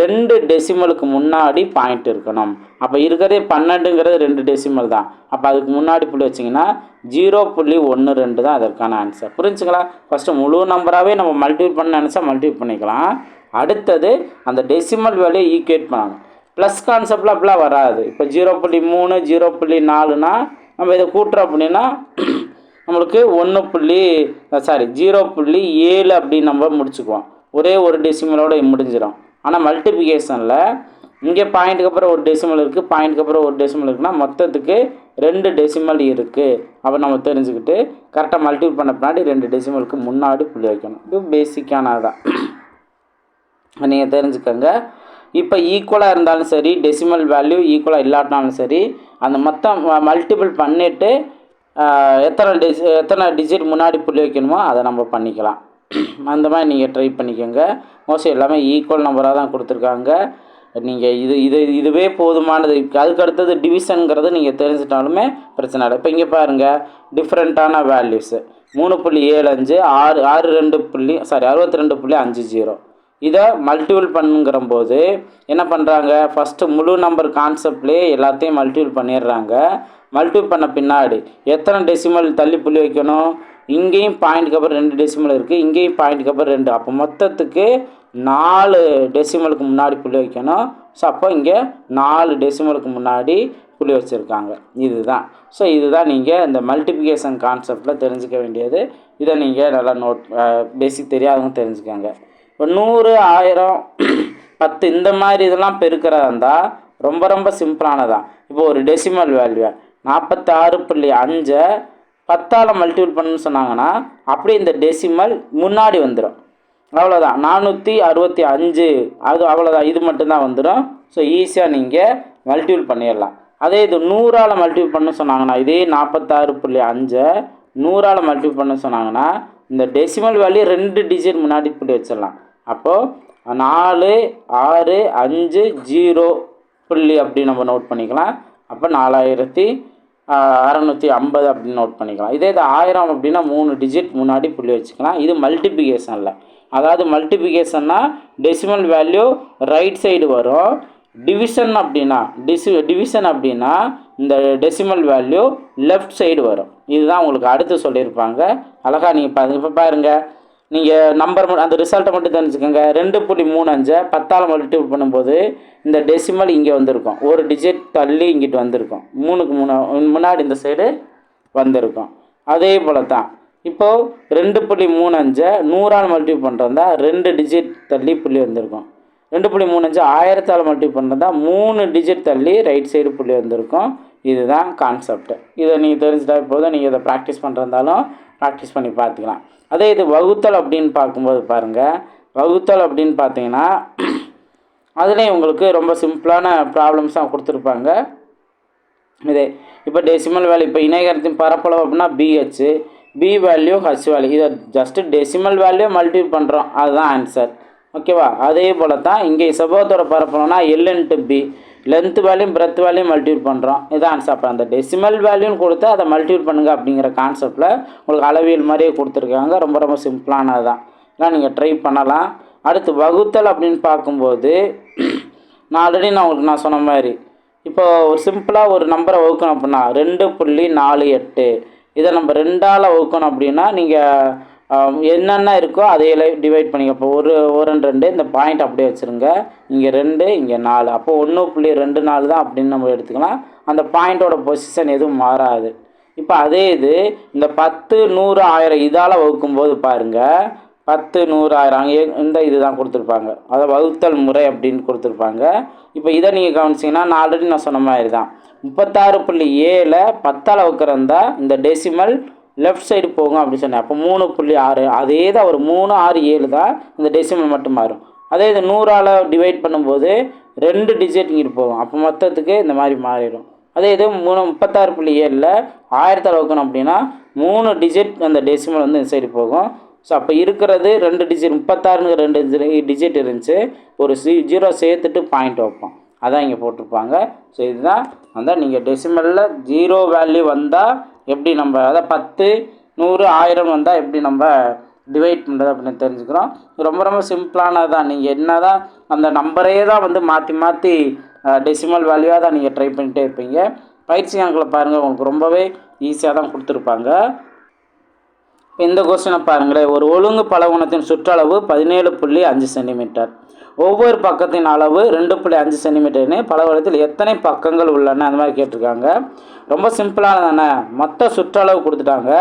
ரெண்டு டெசிமலுக்கு முன்னாடி பாயிண்ட் இருக்கணும். அப்போ இருக்கிறதே பன்னெண்டுங்கிறது ரெண்டு டெசிமல் தான். அப்போ அதுக்கு முன்னாடி புள்ளி வச்சிங்கன்னா ஜீரோ புள்ளி ஒன்று ரெண்டு தான் அதற்கான ஆன்சர் புரிஞ்சுங்களா? ஃபஸ்ட்டு முழு நம்பராகவே நம்ம மல்டிபிள் பண்ண நினச்சா மல்டிபிள் பண்ணிக்கலாம். அடுத்தது அந்த டெசிமல் வேலையை ஈக்குவேட் பண்ணணும். ப்ளஸ் கான்செப்டில் அப்படிலாம் வராது. இப்போ ஜீரோ புள்ளி மூணு ஜீரோ புள்ளி நாலுனா நம்ம இதை கூட்டுறோம் அப்படின்னா நம்மளுக்கு ஒன்று புள்ளி சாரி ஜீரோ புள்ளி ஏழு அப்படின்னு நம்ம முடிச்சுக்குவோம். ஒரே ஒரு டெசிமலோடு முடிஞ்சிடும். ஆனால் மல்டிப்ளிகேஷனில் இங்கே பாயிண்ட்டுக்கு அப்புறம் ஒரு டெசிமல் இருக்குது பாயிண்ட்டுக்கு அப்புறம் ஒரு டெசிமல் இருக்குன்னா மொத்தத்துக்கு ரெண்டு டெசிமல் இருக்குது அப்போ நம்ம தெரிஞ்சுக்கிட்டு கரெக்டாக மல்டிபிள் பண்ண பின்னாடி ரெண்டு டெசிமலுக்கு முன்னாடி புள்ளி வைக்கணும். இது பேசிக்கானதான் நீங்கள் தெரிஞ்சுக்கோங்க. இப்போ ஈக்குவலாக இருந்தாலும் சரி டெசிமல் வேல்யூ ஈக்குவலாக இல்லாட்டினாலும் சரி அந்த மொத்தம் மல்டிபிள் பண்ணிவிட்டு எத்தனை டிஜி எத்தனை டிஜிட் முன்னாடி புள்ளி வைக்கணுமோ அதை நம்ம பண்ணிக்கலாம். அந்த மாதிரி நீங்கள் ட்ரை பண்ணிக்கோங்க. மோஸ்ட்லி எல்லாமே ஈக்குவல் நம்பராக தான் கொடுத்துருக்காங்க. நீங்கள் இது இது இதுவே போதுமானது. அதுக்கு அடுத்தது டிவிஷனுங்கிறது நீங்கள் தெரிஞ்சிட்டாலுமே பிரச்சனை இல்லை. இப்போ இங்கே பாருங்கள் டிஃப்ரெண்ட்டான வேல்யூஸு மூணு புள்ளி ஏழு அஞ்சு ஆறு ஆறு ரெண்டு புள்ளி சாரி அறுபத்தி ரெண்டு புள்ளி அஞ்சு ஜீரோ இதை மல்டிபிள் பண்ணுங்கிற போது என்ன பண்ணுறாங்க ஃபஸ்ட்டு முழு நம்பர் கான்செப்ட்லேயே எல்லாத்தையும் மல்டிபிள் பண்ணிடுறாங்க. மல்டிபிள் பண்ண பின்னாடி எத்தனை டெசிமல் தள்ளி புள்ளி வைக்கணும்? இங்கேயும் பாயிண்ட்டுக்கு அப்புறம் ரெண்டு டெசிமல் இருக்குது இங்கேயும் பாயிண்ட்டுக்கு அப்புறம் ரெண்டு. அப்போ மொத்தத்துக்கு நாலு டெசிமலுக்கு முன்னாடி புள்ளி வைக்கணும். ஸோ அப்போ இங்கே நாலு டெசிமலுக்கு முன்னாடி புள்ளி வச்சுருக்காங்க. இதுதான். ஸோ இதுதான் நீங்கள் இந்த மல்டிப்ளிகேஷன் கான்செப்டில் தெரிஞ்சுக்க வேண்டியது. இதை நீங்கள் நல்லா நோட் பேசிக் தெரியாதவங்க தெரிஞ்சுக்கோங்க. இப்போ நூறு ஆயிரம் பத்து இந்த மாதிரி இதெல்லாம் பெருக்கிறதா இருந்தால் ரொம்ப ரொம்ப சிம்பிளானதான் இப்போ ஒரு டெசிமல் வேல்யூ நாற்பத்தாறு புள்ளி அஞ்சை பத்தால் மல்டிபிள் பண்ணுன்னு சொன்னாங்கன்னா அப்படியே இந்த டெசிமல் முன்னாடி வந்துடும் அவ்வளோதான் நானூற்றி அறுபத்தி அஞ்சு அது அவ்வளோதான் இது மட்டும்தான் வந்துடும் ஸோ ஈஸியாக நீங்கள் மல்டிபிள் பண்ணிடலாம். அதே இது நூறால் மல்டிபிள் பண்ண சொன்னாங்கன்னா இதே நாற்பத்தாறு புள்ளி அஞ்சை நூறால் மல்டிபிள் பண்ண சொன்னாங்கன்னா இந்த டெசிமல் வேல்யூ ரெண்டு டிஜிட் முன்னாடி இப்படி வச்சிடலாம். அப்போது நாலு ஆறு அஞ்சு ஜீரோ புள்ளி அப்படி நம்ம நோட் பண்ணிக்கலாம். அப்போ நாலாயிரத்தி அறநூற்றி ஐம்பது அப்படின்னு நோட் பண்ணிக்கலாம். இதே இது ஆயிரம் அப்படின்னா மூணு டிஜிட் முன்னாடி புள்ளி வச்சுக்கலாம். இது மல்டிப்ளிகேஷனில் அதாவது மல்டிப்ளிகேஷன்னா டெசிமல் வேல்யூ ரைட் சைடு வரும். டிவிஷன் அப்படின்னா டிசி டிவிஷன் அப்படின்னா இந்த டெசிமல் வேல்யூ லெஃப்ட் சைடு வரும். இதுதான் உங்களுக்கு அடுத்து சொல்லியிருப்பாங்க. அழகா நீங்கள் இப்போ பாருங்கள் நீங்கள் நம்பர் அந்த ரிசல்ட்டை மட்டும் தெரிஞ்சுக்கோங்க. ரெண்டு புள்ளி மூணு அஞ்சை பத்தால் மல்டிபிள் பண்ணும்போது இந்த டெசிமல் இங்கே வந்திருக்கும். ஒரு டிஜிட் தள்ளி இங்கிட்டு வந்திருக்கும். மூணுக்கு மூணு முன்னாடி இந்த சைடு வந்திருக்கும். அதே போல் தான் இப்போது ரெண்டு புள்ளி மூணு அஞ்சை நூறால் மல்டிபிள் பண்ணுறதா ரெண்டு டிஜிட் தள்ளி புள்ளி வந்திருக்கும். ரெண்டு புள்ளி மூணு அஞ்சு ஆயிரத்தால் மல்டிபிள் பண்ணுறதா மூணு டிஜிட் தள்ளி ரைட் சைடு புள்ளி வந்திருக்கும். இதுதான் கான்செப்ட் இதை நீங்கள் தெரிஞ்சுட்டா இப்போதும் நீங்கள் இதை ப்ராக்டிஸ் பண்ணுறதாலும் ப்ராக்டிஸ் பண்ணி பார்த்துக்கலாம். அதே இது வகுத்தல் அப்படின்னு பார்க்கும்போது பாருங்கள் வகுத்தல் அப்படின்னு பார்த்தீங்கன்னா அதுலேயும் உங்களுக்கு ரொம்ப சிம்பிளான ப்ராப்ளம்ஸாக கொடுத்துருப்பாங்க. இதே இப்போ டெசிமல் வேல்யூ இப்போ இணையகரத்தின் பரப்பளவு அப்படின்னா B H B value H value இதை ஜஸ்ட்டு டெசிமல் வேல்யூ மல்டிபிள் பண்ணுறோம் அதுதான் ஆன்சர் ஓகேவா அதே போல் தான் இங்கே செவ்வகத்தோட பரப்பளவுனா எல் இன்ட்டு பி லென்த் வேல்யூம் பிரெத் வேல்யூம் மல்டிபிள் பண்ணுறோம் இதான் ஆன்சர் அப்போ அந்த டெசிமல் வேல்யூன்னு கொடுத்து அதை மல்டிபிள் பண்ணுங்க அப்படிங்கிற கான்செப்டில் உங்களுக்கு அளவியல் மாதிரியே கொடுத்துருக்காங்க. ரொம்ப ரொம்ப சிம்பிளானது தான் இதெல்லாம் நீங்கள் ட்ரை பண்ணலாம். அடுத்து வகுத்தல் அப்படின்னு பார்க்கும்போது நான் ஆல்ரெடி நான் உங்களுக்கு நான் சொன்ன மாதிரி இப்போ ஒரு சிம்பிளாக ஒரு நம்பரை வகுக்கணும் அப்படின்னா ரெண்டு புள்ளி நாலு எட்டு. இதை நம்ம ரெண்டால் வகுக்கணும் அப்படின்னா நீங்கள் என்னென்ன இருக்கோ அதையெல்லாம் டிவைட் பண்ணிக்க இப்போ ஒரு ஒரு ரெண்டு ரெண்டு இந்த பாயிண்ட் அப்படியே வச்சுருங்க. இங்கே ரெண்டு இங்கே நாலு. அப்போ ஒன்று புள்ளி ரெண்டு நாலு தான் அப்படின்னு நம்ம எடுத்துக்கலாம். அந்த பாயிண்ட்டோட பொசிஷன் எதுவும் மாறாது. இப்போ அதே இது இந்த பத்து நூறு ஆயிரம் இதால் வகுக்கும்போது பாருங்கள் பத்து நூறு ஆயிரம் அங்கே இந்த இது தான் கொடுத்துருப்பாங்க. அதை வகுத்தல் முறை அப்படின்னு கொடுத்துருப்பாங்க. இப்போ இதை நீங்கள் கவனிச்சிங்கன்னா நான் ஆல்ரெடி நான் சொன்ன மாதிரி தான். முப்பத்தாறு புள்ளி ஏழில் பத்தால் வகுக்கிறந்தா இந்த டெசிமல் லெஃப்ட் சைடு போகும் அப்படின்னு சொன்னேன். அப்போ மூணு புள்ளி ஆறு அதே தான் ஒரு மூணு ஆறு ஏழு தான் இந்த டெசிமல் மட்டும் மாறும். அதே இது நூறால் டிவைட் பண்ணும்போது ரெண்டு டிஜிட் இங்கிட்டு போகும். அப்போ மொத்தத்துக்கு இந்த மாதிரி மாறிடும். அதே இது மூணு முப்பத்தாறு புள்ளி ஏழில் ஆயிரத்தி வகுக்கணும் அப்படின்னா மூணு டிஜிட் அந்த டெசிமல் வந்து இந்த சைடு போகும். ஸோ அப்போ இருக்கிறது ரெண்டு டிஜிட் முப்பத்தாறுங்கிற ரெண்டு டிஜிட் இருந்துச்சு. ஒரு சி ஜீரோ சேர்த்துட்டு பாயிண்ட் வைப்போம். அதான் இங்கே போட்டிருப்பாங்க. ஸோ இதுதான் வந்தால் நீங்கள் டெசிமலில் ஜீரோ வேல்யூ வந்தால் எப்படி நம்ம அதை பத்து நூறு ஆயிரம் வந்தால் எப்படி நம்ம டிவைட் பண்ணுறது அப்படின்னு தெரிஞ்சுக்கிறோம். ரொம்ப ரொம்ப சிம்பிளானது தான் நீங்கள் என்ன தான் அந்த நம்பரே தான் வந்து மாற்றி மாற்றி டெசிமல் வேல்யூவாக தான் நீங்கள் ட்ரை பண்ணிகிட்டே இருப்பீங்க. பயிற்சி கணக்கில் பாருங்கள் உங்களுக்கு ரொம்பவே ஈஸியாக தான் கொடுத்துருப்பாங்க. இந்த கொஸ்டினை பாருங்களேன். ஒரு ஒழுங்கு பலகோணத்தின் சுற்றளவு பதினேழு புள்ளி அஞ்சு சென்டிமீட்டர் ஒவ்வொரு பக்கத்தின் அளவு ரெண்டு புள்ளி அஞ்சு சென்டிமீட்டர்னு பலவரத்தில் எத்தனை பக்கங்கள் உள்ளன? அந்த மாதிரி கேட்டிருக்காங்க. ரொம்ப சிம்பிளான தானே மொத்த சுற்றளவு கொடுத்துட்டாங்க.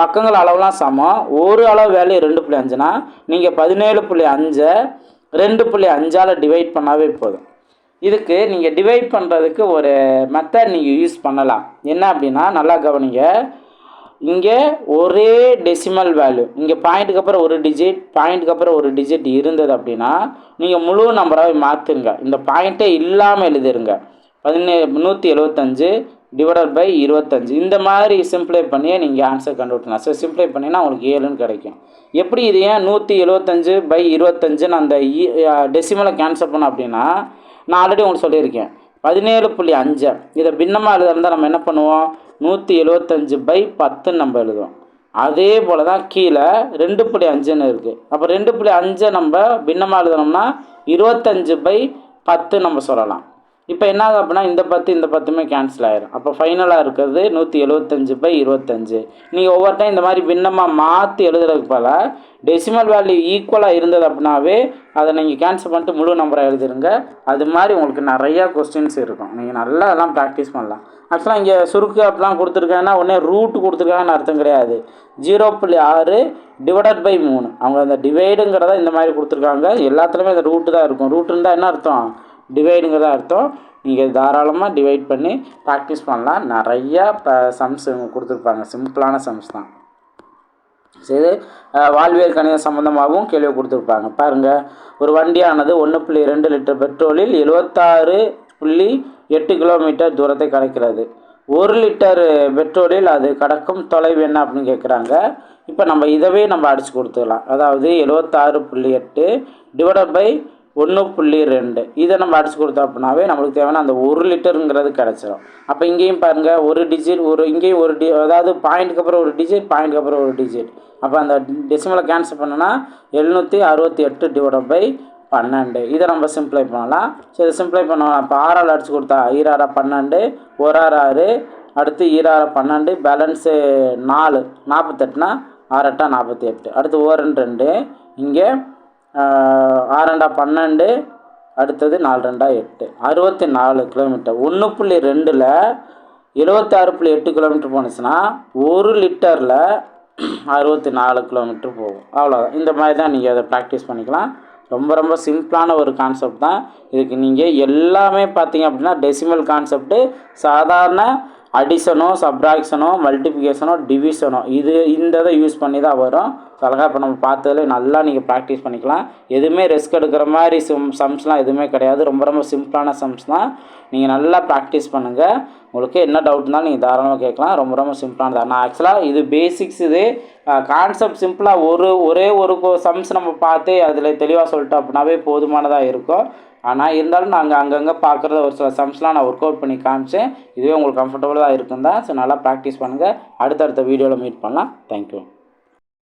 பக்கங்கள் அளவுலாம் சமம். ஒரு அளவு வேல்யூ ரெண்டு புள்ளி அஞ்சுனா நீங்கள் பதினேழு புள்ளி அஞ்சை ரெண்டு புள்ளி அஞ்சால் டிவைட் பண்ணாவே போதும். இதுக்கு நீங்கள் டிவைட் பண்ணுறதுக்கு ஒரு மெத்தட் நீங்கள் யூஸ் பண்ணலாம். என்ன அப்படின்னா நல்லா கவனிங்க. இங்கே ஒரே டெசிமல் வேல்யூ இங்கே பாயிண்ட்டுக்கு அப்புறம் ஒரு டிஜிட் பாயிண்ட்டுக்கு அப்புறம் ஒரு டிஜிட் இருந்தது அப்படின்னா நீங்கள் முழு நம்பராகவே மாற்றுங்க இந்த பாயிண்ட்டே இல்லாமல் எழுதிருங்க. பதினே நூற்றி எழுபத்தஞ்சு டிவைடட் பை இருபத்தஞ்சு. இந்த மாதிரி சிம்ப்ளை பண்ணியே நீங்கள் ஆன்சர் கண்டுபிடிக்கலாம். ஸோ சிம்ப்ளை பண்ணினா உங்களுக்கு ஏழுன்னு கிடைக்கும். எப்படி இது ஏன் நூற்றி எழுபத்தஞ்சு பை இருபத்தஞ்சுன்னு அந்த டெசிமலை கேன்சல் பண்ணோம் அப்படின்னா நான் ஆல்ரெடி உங்களுக்கு சொல்லியிருக்கேன். பதினேழு புள்ளி அஞ்சு. இதை பின்னமாக எழுதுறதா நம்ம என்ன பண்ணுவோம்? நூற்றி எழுபத்தஞ்சு பை பத்துன்னு நம்ம எழுதுவோம் அதே போல் தான் கீழே ரெண்டு புள்ளி அஞ்சுன்னு இருக்குது அப்போ ரெண்டு புள்ளி அஞ்சை நம்ம பின்னமாக எழுதுனோம்னா இருபத்தஞ்சு பை பத்து நம்ம சொல்லலாம். இப்போ என்ன ஆகும் அப்படின்னா இந்த பத்து இந்த பத்துமே கேன்சல் ஆயிரும். அப்போ ஃபைனலாக இருக்கிறது நூற்றி எழுபத்தஞ்சு பை இருபத்தஞ்சு நீங்கள் ஒவ்வொரு டைம் இந்த மாதிரி பின்னமாக மாற்றி எழுதுறதுக்கு போல டெசிமல் வேல்யூ ஈக்குவலாக இருந்தது அப்படின்னாவே அதை நீங்கள் கேன்சல் பண்ணிட்டு முழு நம்பரை எழுதிருங்க. அது மாதிரி உங்களுக்கு நிறையா கொஸ்டின்ஸ் இருக்கும். நீங்கள் நல்லா அதெல்லாம் ப்ராக்டிஸ் பண்ணலாம். ஆக்சுவலாக இங்கே சுருக்கு அப்படிலாம் கொடுத்துருக்காங்கன்னா உடனே ரூட் கொடுத்துருக்காங்கன்னு அர்த்தம் கிடையாது. ஜீரோ புள்ளி ஆறு டிவைடட் பை மூணு. அவங்க அந்த டிவைடுங்கிறத இந்த மாதிரி கொடுத்துருக்காங்க. எல்லாத்துலேயுமே இந்த ரூட்டு தான் இருக்கும். ரூட்டுன்னு இருந்தால் என்ன அர்த்தம்? டிவைடுங்கிற அர்த்தம். நீங்கள் தாராளமாக டிவைட் பண்ணி ப்ராக்டிஸ் பண்ணலாம். நிறையா சம்ஸ் கொடுத்துருப்பாங்க. சிம்பிளான சம்ஸ் தான். சரி வாழ்வியல் கணிதம் சம்மந்தமாகவும் கேள்வி கொடுத்துருப்பாங்க. பாருங்கள் ஒரு வண்டியானது ஒன்று புள்ளி ரெண்டு லிட்டர் பெட்ரோலில் எழுபத்தாறு புள்ளி எட்டு கிலோமீட்டர் தூரத்தை கடக்கிறது. ஒரு லிட்டர் பெட்ரோலில் அது கடக்கும் தொலைவு என்ன அப்படின்னு கேட்குறாங்க இப்போ நம்ம இதவே நம்ம அடித்து கொடுத்துக்கலாம் அதாவது எழுபத்தாறு புள்ளி எட்டு டிவைடட் பை ஒன்று புள்ளி ரெண்டு. இதை நம்ம அடிச்சு கொடுத்தோம் அப்படின்னாவே நம்மளுக்கு தேவையான அந்த ஒரு லிட்டருங்கிறது கிடச்சிரும். அப்போ இங்கேயும் பாருங்கள் ஒரு டிஜிட் ஒரு இங்கேயும் ஒரு டி அதாவது பாயிண்ட்டுக்கு அப்புறம் ஒரு டிஜிட் பாயிண்ட்டுக்கு அப்புறம் ஒரு டிஜிட் அப்போ அந்த டெசிமலை கேன்சல் பண்ணோன்னா எழுநூற்றி அறுபத்தி எட்டு டிவைட் பை பன்னெண்டு. இதை நம்ம சிம்ப்ளை பண்ணலாம். ஸோ இதை சிம்ப்ளை பண்ணலாம். இப்போ ஆறால் அடிச்சு கொடுத்தா ஈராறா பன்னெண்டு. ஒரு ஆறு ஆறு அடுத்து ஈராறா பன்னெண்டு. பேலன்ஸு நாலு நாற்பத்தெட்டுனா ஆறட்டா நாற்பத்தி எட்டு. அடுத்து ஓரன் ரெண்டு. இங்கே ஆறு ஆறண்டா பன்னெண்டு அடுத்தது நாலு ரெண்டா எட்டு. அறுபத்தி நாலு கிலோமீட்டர். ஒன்று புள்ளி ரெண்டில் எழுபத்தாறு புள்ளி எட்டு கிலோமீட்டர் போணுச்சுன்னா ஒரு லிட்டரில் அறுபத்தி நாலு கிலோமீட்டர் போகும். அவ்வளோதான் இந்த மாதிரி தான் நீங்கள் அதை ப்ராக்டிஸ் பண்ணிக்கலாம். ரொம்ப ரொம்ப சிம்பிளான ஒரு கான்செப்ட் தான். இதுக்கு நீங்கள் எல்லாமே பார்த்தீங்க அப்படின்னா டெசிமல் கான்செப்ட்டு சாதாரண அடிஷனோ சப்ராக்ஷனோ மல்டிஃபிகேஷனோ டிவிஷனோ இது இந்த இதை யூஸ் பண்ணி தான் வரும். ஸோ அழகாக இப்போ நம்ம பார்த்ததில் நல்லா நீங்கள் ப்ராக்டிஸ் பண்ணிக்கலாம். எதுவுமே ரிஸ்க் எடுக்கிற மாதிரி சிம் சம்ஸ்லாம் எதுவுமே கிடையாது. ரொம்ப ரொம்ப சிம்பிளான சம்ஸ் தான். நீங்கள் நல்லா ப்ராக்டிஸ் பண்ணுங்கள் உங்களுக்கு என்ன டவுட் இருந்தாலும் நீங்கள் தாராளமாக கேட்கலாம். ரொம்ப ரொம்ப சிம்பிளானது நான் ஆக்சுவலாக இது பேசிக்ஸ் இது கான்செப்ட் சிம்பிளாக ஒரு ஒரே ஒரு சம்ஸ் நம்ம பார்த்து அதில் தெளிவாக சொல்லிட்டோம் அப்படின்னாவே போதுமானதாக இருக்கும். ஆனால் இருந்தாலும் நாங்கள் அங்கங்கே பார்க்குறத ஒரு சில சம்ஸ்லாம் நான் ஒர்க் அவுட் பண்ணி காமிச்சேன். இதுவே உங்களுக்கு கம்ஃபர்டபுளாக இருக்குன்னு தான் ஸோ நல்லா ப்ராக்டிஸ் பண்ணுங்கள் அடுத்தடுத்த வீடியோவில் மீட் பண்ணலாம். தேங்க்யூ